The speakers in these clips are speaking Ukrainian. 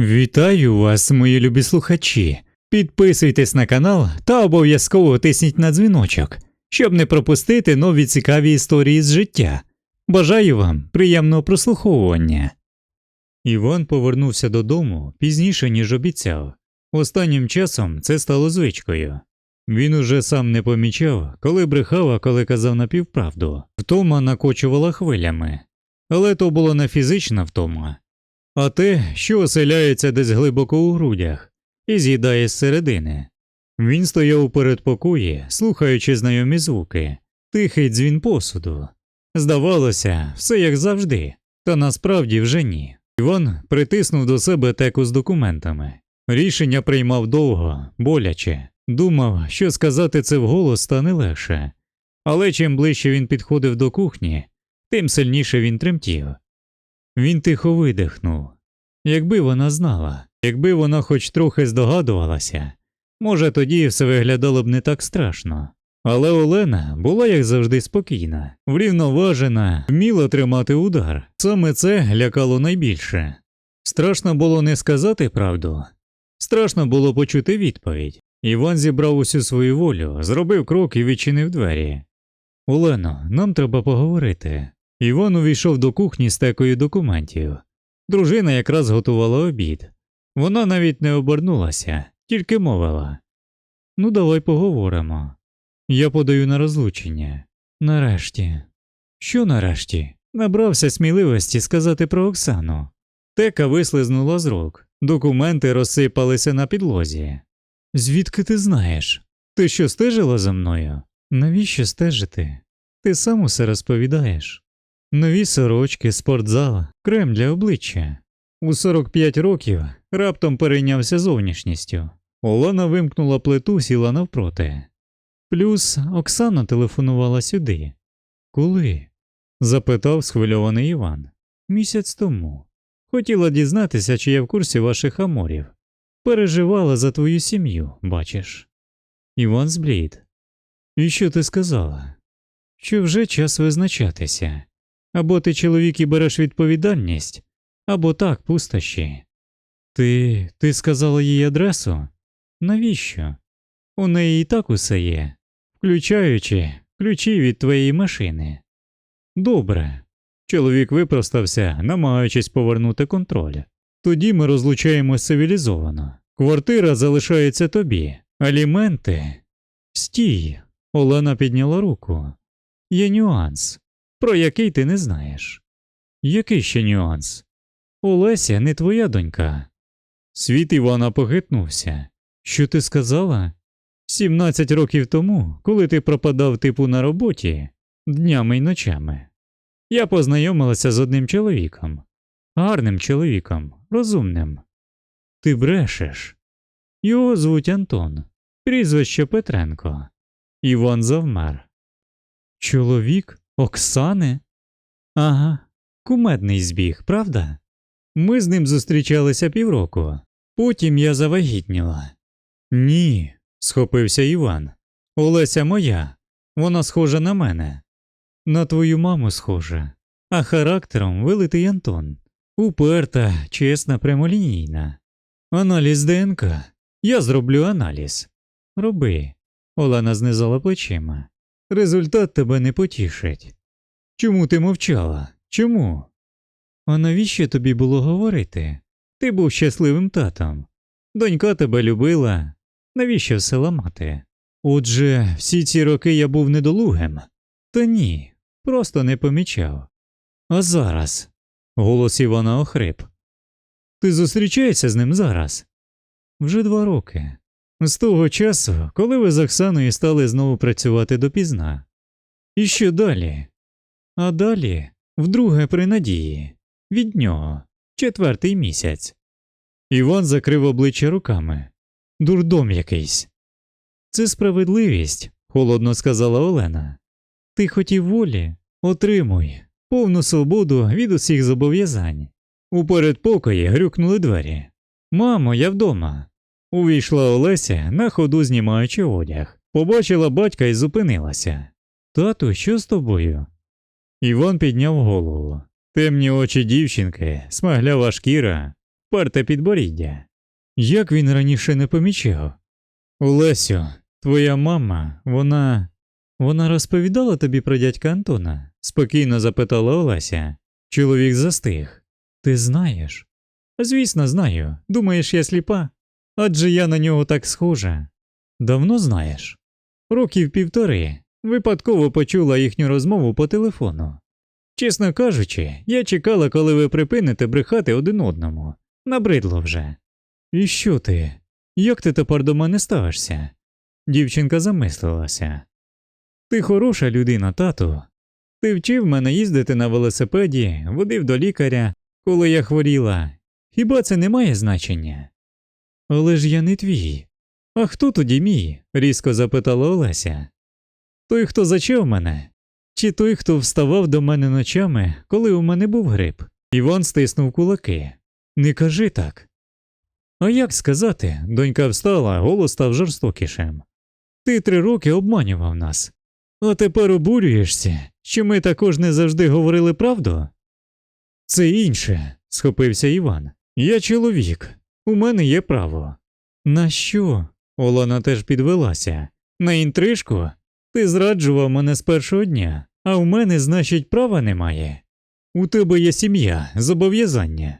Вітаю вас, мої любі слухачі. Підписуйтесь на канал та обов'язково тисніть на дзвіночок, щоб не пропустити нові цікаві історії з життя. Бажаю вам приємного прослуховування. Іван повернувся додому пізніше, ніж обіцяв. Останнім часом це стало звичкою. Він уже сам не помічав, коли брехав, а коли казав напівправду. Втома накочувала хвилями. Але то було не фізична втома, а те, що оселяється десь глибоко у грудях і з'їдає зсередини. Він стояв у передпокої, слухаючи знайомі звуки, тихий дзвін посуду. Здавалося, все як завжди, та насправді вже ні. Іван притиснув до себе теку з документами. Рішення приймав довго, боляче, думав, що сказати це вголос стане легше. Але чим ближче він підходив до кухні, тим сильніше він тремтів. Він тихо видихнув. Якби вона знала, якби вона хоч трохи здогадувалася, може тоді все виглядало б не так страшно. Але Олена була, як завжди, спокійна, врівноважена, вміла тримати удар. Саме це лякало найбільше. Страшно було не сказати правду, страшно було почути відповідь. Іван зібрав усю свою волю, зробив крок і відчинив двері. Олено, нам треба поговорити. Іван увійшов до кухні з текою документів. Дружина якраз готувала обід. Вона навіть не обернулася, тільки мовила Ну, давай поговоримо. Я подаю на розлучення. Нарешті. Що нарешті? Набрався сміливості сказати про Оксану. Тека вислизнула з рук, документи розсипалися на підлозі. Звідки ти знаєш? Ти що стежила за мною? Навіщо стежити? Ти сам усе розповідаєш. Нові сорочки, спортзал, крем для обличчя. У 45 років раптом перейнявся зовнішністю. Олена вимкнула плиту, сіла навпроти. Плюс Оксана телефонувала сюди. Коли? запитав схвильований Іван. Місяць тому. Хотіла дізнатися, чи я в курсі ваших аморів. Переживала за твою сім'ю, бачиш. Іван зблід. І що ти сказала? Що вже час визначатися. Або ти чоловік і береш відповідальність, або так пустощі. Ти ти сказала їй адресу? Навіщо? У неї і так усе є, включаючи ключі від твоєї машини. Добре. Чоловік випростався, намагаючись повернути контроль. Тоді ми розлучаємось цивілізовано. Квартира залишається тобі, аліменти. Стій. Олена підняла руку. Є нюанс про який ти не знаєш. Який ще нюанс? Олеся не твоя донька. Світ Івана похитнувся. Що ти сказала? Сімнадцять років тому, коли ти пропадав типу на роботі, днями й ночами. Я познайомилася з одним чоловіком, гарним чоловіком, розумним. Ти брешеш. Його звуть Антон, прізвище Петренко. Іван завмер. Чоловік? Оксани? Ага, кумедний збіг, правда? Ми з ним зустрічалися півроку, потім я завагітніла. Ні, схопився Іван. Олеся моя, вона схожа на мене. На твою маму схожа, а характером вилитий Антон. Уперта, чесна, прямолінійна. Аналіз ДНК. Я зроблю аналіз. Роби. Олена знизала плечима. Результат тебе не потішить. Чому ти мовчала? Чому? А навіщо тобі було говорити? Ти був щасливим татом. Донька тебе любила. Навіщо все ламати? Отже, всі ці роки я був недолугим. Та ні, просто не помічав. А зараз. Голос Івана охрип. Ти зустрічаєшся з ним зараз? Вже два роки. З того часу, коли ви з Оксаною стали знову працювати допізна. І що далі? А далі, вдруге при надії, від нього, четвертий місяць. Іван закрив обличчя руками. Дурдом якийсь. Це справедливість, холодно сказала Олена. Ти хотів волі, отримуй, повну свободу від усіх зобов'язань. У передпокої грюкнули двері. Мамо, я вдома. Увійшла Олеся, на ходу знімаючи одяг, побачила батька і зупинилася. Тату, що з тобою? Іван підняв голову. Темні очі дівчинки, смаглява шкіра. вперте підборіддя. Як він раніше не помічав? Олесю, твоя мама, вона. Вона розповідала тобі про дядька Антона? спокійно запитала Олеся. Чоловік застиг. Ти знаєш? Звісно, знаю. Думаєш, я сліпа? Адже я на нього так схожа. Давно знаєш? Років півтори. Випадково почула їхню розмову по телефону. Чесно кажучи, я чекала, коли ви припините брехати один одному. Набридло вже. І що ти? Як ти тепер до мене ставишся? Дівчинка замислилася. Ти хороша людина, тату. Ти вчив мене їздити на велосипеді, водив до лікаря, коли я хворіла. Хіба це не має значення? Але ж я не твій. А хто тоді мій? різко запитала Олеся. Той, хто зачав мене, чи той, хто вставав до мене ночами, коли у мене був грип? Іван стиснув кулаки. Не кажи так. А як сказати? Донька встала, голос став жорстокішим. Ти три роки обманював нас. А тепер обурюєшся, що ми також не завжди говорили правду? Це інше, схопився Іван. Я чоловік, у мене є право. На що? Олена теж підвелася. На інтрижку? Ти зраджував мене з першого дня, а в мене, значить, права немає. У тебе є сім'я, зобов'язання.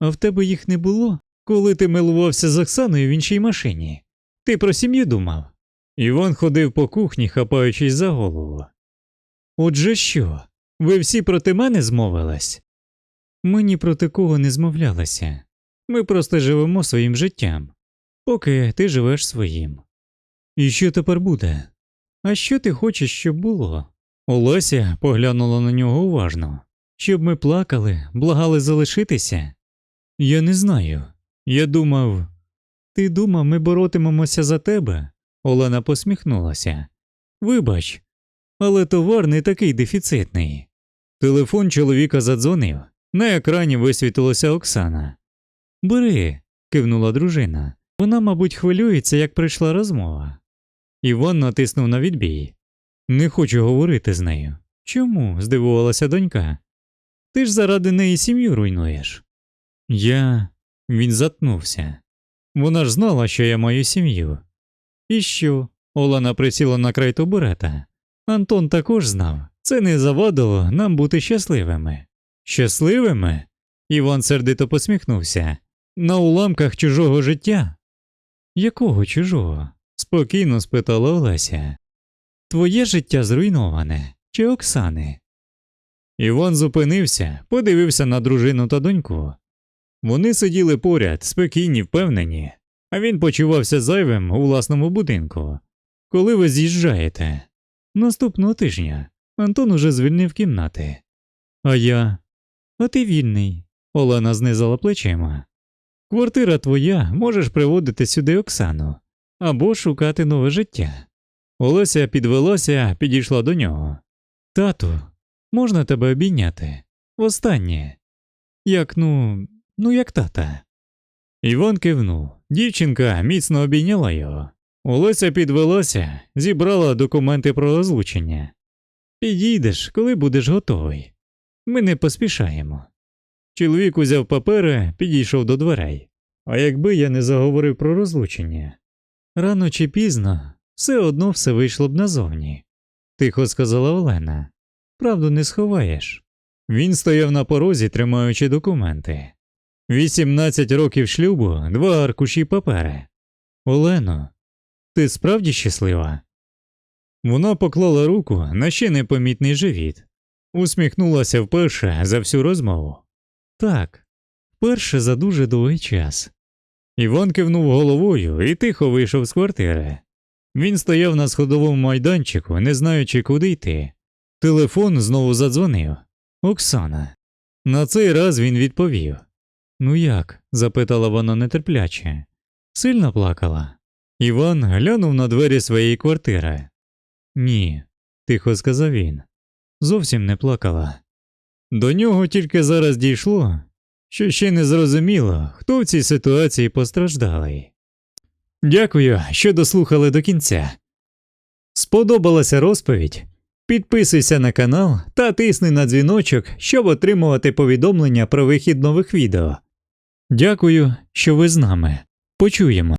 А в тебе їх не було, коли ти милувався з Оксаною в іншій машині. Ти про сім'ю думав. Іван ходив по кухні, хапаючись за голову. Отже що? Ви всі проти мене змовились? Ми ні проти кого не змовлялися. Ми просто живемо своїм життям, поки ти живеш своїм. І що тепер буде? А що ти хочеш, щоб було? Олеся поглянула на нього уважно. Щоб ми плакали, благали залишитися? Я не знаю. Я думав. Ти думав, ми боротимемося за тебе? Олена посміхнулася. Вибач, але товар не такий дефіцитний. Телефон чоловіка задзвонив. На екрані висвітилася Оксана. Бери, кивнула дружина. Вона, мабуть, хвилюється, як прийшла розмова. Іван натиснув на відбій. Не хочу говорити з нею. Чому? здивувалася донька. Ти ж заради неї сім'ю руйнуєш. Я. Він затнувся. Вона ж знала, що я маю сім'ю. І що? Олена присіла на край табурета. Антон також знав, це не завадило нам бути щасливими. Щасливими? Іван сердито посміхнувся. На уламках чужого життя. Якого чужого? спокійно спитала Олеся. Твоє життя зруйноване чи Оксани? Іван зупинився, подивився на дружину та доньку. Вони сиділи поряд, спокійні, впевнені, а він почувався зайвим у власному будинку. Коли ви з'їжджаєте? Наступного тижня Антон уже звільнив кімнати. А я. А ти вільний. Олена знизала плечима. Квартира твоя, можеш приводити сюди Оксану або шукати нове життя. Олеся підвелася, підійшла до нього. Тату, можна тебе обійняти? Востаннє. Як ну, ну як тата. Іван кивнув. Дівчинка міцно обійняла його. Олеся підвелася, зібрала документи про розлучення. Підійдеш, коли будеш готовий. Ми не поспішаємо. Чоловік узяв папери, підійшов до дверей. А якби я не заговорив про розлучення, рано чи пізно все одно все вийшло б назовні, тихо сказала Олена. Правду не сховаєш. Він стояв на порозі, тримаючи документи. Вісімнадцять років шлюбу, два аркуші папери. Олено, ти справді щаслива? Вона поклала руку на ще непомітний живіт, усміхнулася вперше за всю розмову. Так, вперше за дуже довгий час. Іван кивнув головою і тихо вийшов з квартири. Він стояв на сходовому майданчику, не знаючи, куди йти. Телефон знову задзвонив. Оксана. На цей раз він відповів. Ну як? запитала вона нетерпляче. Сильно плакала. Іван глянув на двері своєї квартири. Ні, тихо сказав він. Зовсім не плакала. До нього тільки зараз дійшло, що ще не зрозуміло, хто в цій ситуації постраждалий. Дякую, що дослухали до кінця. Сподобалася розповідь? Підписуйся на канал та тисни на дзвіночок, щоб отримувати повідомлення про вихід нових відео. Дякую, що ви з нами. Почуємо.